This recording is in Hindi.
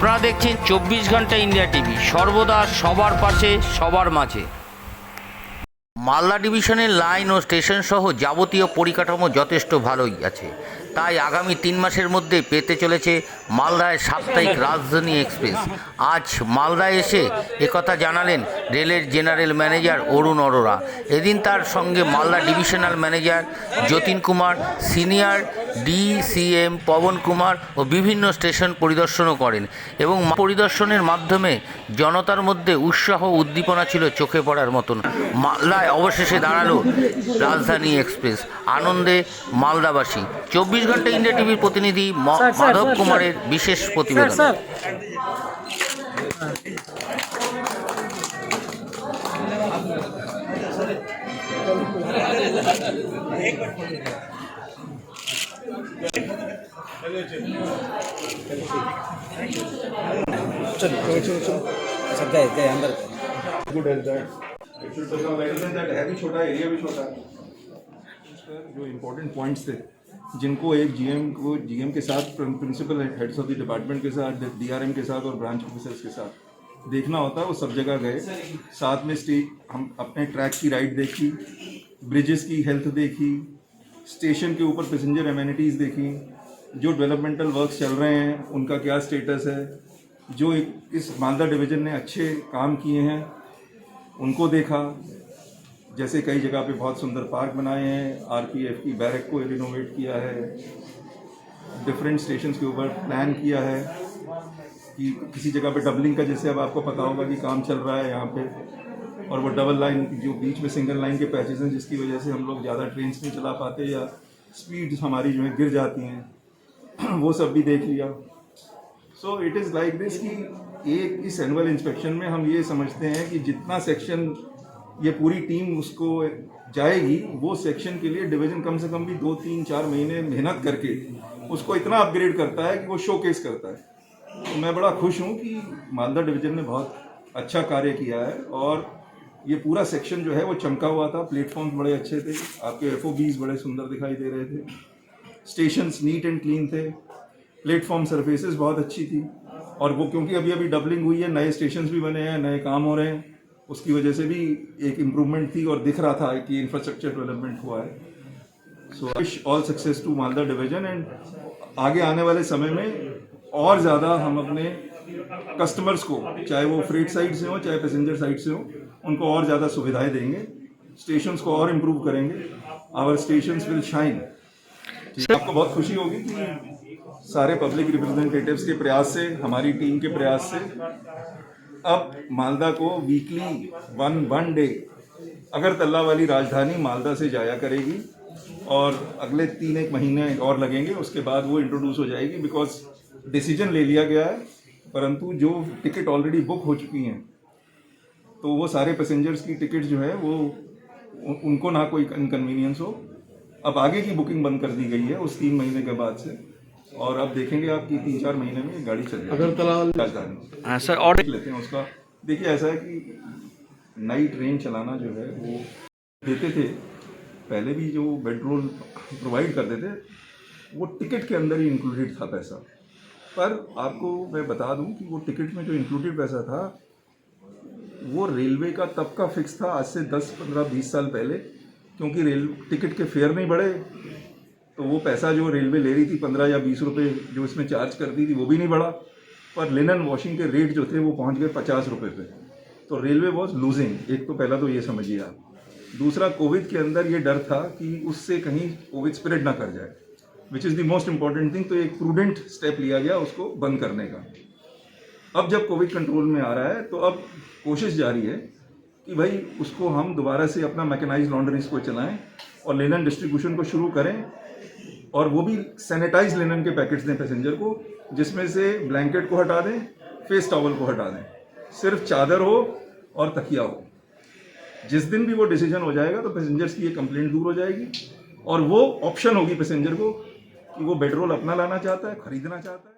আপনারা দেখছেন চব্বিশ ঘণ্টা ইন্ডিয়া টিভি, সর্বদা সবার পাশে, সবার মাঝে। মালদা ডিভিশনের লাইন ও স্টেশন সহ যাবতীয় পরিকাঠামো যথেষ্ট ভালোই আছে। তাই আগামী তিন মাসের মধ্যে পেতে চলেছে মালদায় সাপ্তাহিক রাজধানী এক্সপ্রেস। আজ মালদায় এসে একথা জানালেন রেলের জেনারেল ম্যানেজার অরুণ অরোরা। এদিন তার সঙ্গে Malda divisional manager Jatin Kumar, senior DCM Pawan Kumar ও বিভিন্ন স্টেশন পরিদর্শনও করেন এবং পরিদর্শনের মাধ্যমে জনতার মধ্যে উৎসাহ উদ্দীপনা ছিল চোখে পড়ার মতন। মালদায় অবশেষে দাঁড়াল রাজধানী এক্সপ্রেস আনন্দে মালদাবাসী। চব্বিশ ঘণ্টা ইন্ডিয়া টিভির প্রতিনিধি মাধব কুমারের বিশেষ প্রতিবেদন। স্যার। सब है भी छोटा एरिया भी छोटा जो इम्पोर्टेंट पॉइंट्स थे जिनको एक जीएम को जीएम के साथ principal heads of the department के साथ डीआरएम के साथ और ब्रांच ऑफिसर्स के साथ। देखना होता है वो सब जगह गए। साथ में स्टे हम अपने ट्रैक की राइड देखी ब्रिजेस की हेल्थ देखी स्टेशन के ऊपर पैसेंजर एम्यूनिटीज़ देखी। जो डेवलपमेंटल वर्क्स चल रहे हैं उनका क्या स्टेटस है? जो इस मालदा डिवीज़न ने अच्छे काम किए हैं, उनको देखा। जैसे कई जगह पे बहुत सुंदर पार्क बनाए हैं, आरपीएफ की बैरक को रिनोवेट किया है डिफरेंट स्टेशन के ऊपर प्लान किया है कि किसी जगह पे डबलिंग का, जैसे अब आपको पता होगा कि काम चल रहा है यहाँ पे, और वो डबल लाइन जो बीच में सिंगल लाइन के पैचेज हैं, जिसकी वजह से हम लोग ज़्यादा ट्रेन नहीं चला पाते या स्पीड हमारी जो है गिर जाती हैं, वो सब भी देख लिया। So it is like this कि एक इस एनुअल इंस्पेक्शन में हम ये समझते हैं कि जितना सेक्शन ये पूरी टीम उसको जाएगी, वो सेक्शन के लिए डिवीज़न कम से कम भी दो, तीन, चार महीने मेहनत करके उसको इतना अपग्रेड करता है कि वो शोकेस करता है। तो मैं बड़ा खुश हूँ कि मालदा डिवीज़न ने बहुत अच्छा कार्य किया है और ये पूरा सेक्शन जो है वो चमका हुआ था। प्लेटफॉर्म्स बड़े अच्छे थे, आपके एफ़ बड़े सुंदर दिखाई दे रहे थे। स्टेशंस नीट एंड क्लीन थे। प्लेटफॉर्म सर्फेसेस बहुत अच्छी थी। और वो क्योंकि अभी अभी डबलिंग हुई है, नए स्टेशन भी बने हैं, नए काम हो रहे हैं, उसकी वजह से भी एक इम्प्रूवमेंट थी और दिख रहा था कि इंफ्रास्ट्रक्चर डेवलपमेंट हुआ है। So wish all success to Malda division and आगे आने वाले समय में और ज़्यादा हम अपने कस्टमर्स को, चाहे वो फ्रेट साइड से हो, चाहे पैसेंजर साइड से हो, उनको और ज़्यादा सुविधाएँ देंगे। स्टेशंस को और इम्प्रूव करेंगे। आवर स्टेशंस विल शाइन आपको बहुत खुशी होगी कि सारे पब्लिक रिप्रेजेंटेटिव्स के प्रयास से, हमारी टीम के प्रयास से, अब मालदा को weekly one one day Agartala वाली राजधानी मालदा से जाया करेगी और अगले तीन एक महीने और लगेंगे, उसके बाद वो इंट्रोड्यूस हो जाएगी बिकॉज़ डिसीज़न ले लिया गया है, परंतु जो टिकट ऑलरेडी बुक हो चुकी हैं तो वो सारे पैसेंजर्स की टिकट जो है वो, उनको ना कोई इनकन्वीनियंस हो। अब आगे की बुकिंग बंद कर दी गई है उस तीन महीने के बाद से। और अब देखेंगे आप कि तीन चार महीने में गाड़ी चल जाएगी। हाँ, सर और लेते हैं उसका। देखिए ऐसा है कि नई ट्रेन चलाना जो है वो देते थे। पहले भी जो पेट्रोल प्रोवाइड करते थे वो टिकट के अंदर ही इंक्लूडेड था पैसा। पर आपको मैं बता दूँ कि वो टिकट में जो इंक्लूडेड पैसा था वो रेलवे का तब का फिक्स था आज से दस पंद्रह बीस साल पहले। क्योंकि रेल टिकट के फेयर नहीं बढ़े तो वो पैसा जो रेलवे ले रही थी पंद्रह या बीस रुपए जो इसमें चार्ज कर करती थी, वो भी नहीं बढ़ा। पर लिनन वॉशिंग के रेट जो थे, वो पहुँच गए पचास रुपए पे। तो रेलवे वॉज़ लूजिंग एक तो पहला तो ये समझिए आप। दूसरा कोविड के अंदर ये डर था कि उससे कहीं कोविड स्प्रेड ना कर जाए which is the most important thing तो एक प्रूडेंट स्टेप लिया गया उसको बंद करने का। अब जब कोविड कंट्रोल में आ रहा है तो अब कोशिश जारी है कि भाई उसको हम दोबारा से अपना मैकेनाइज लॉन्ड्रीज को चलाएँ और लेनन डिस्ट्रीब्यूशन को शुरू करें और वो भी सैनिटाइज लेनन के पैकेट्स दें पैसेंजर को, जिसमें से ब्लैंकेट को हटा दें फेस टॉवल को हटा दें। सिर्फ़ चादर हो और तकिया हो। जिस दिन भी वो डिसीज़न हो जाएगा तो पैसेंजर्स की ये कंप्लेंट दूर हो जाएगी और वो ऑप्शन होगी पैसेंजर को कि वो पेट्रोल अपना लाना चाहता है, खरीदना चाहता है।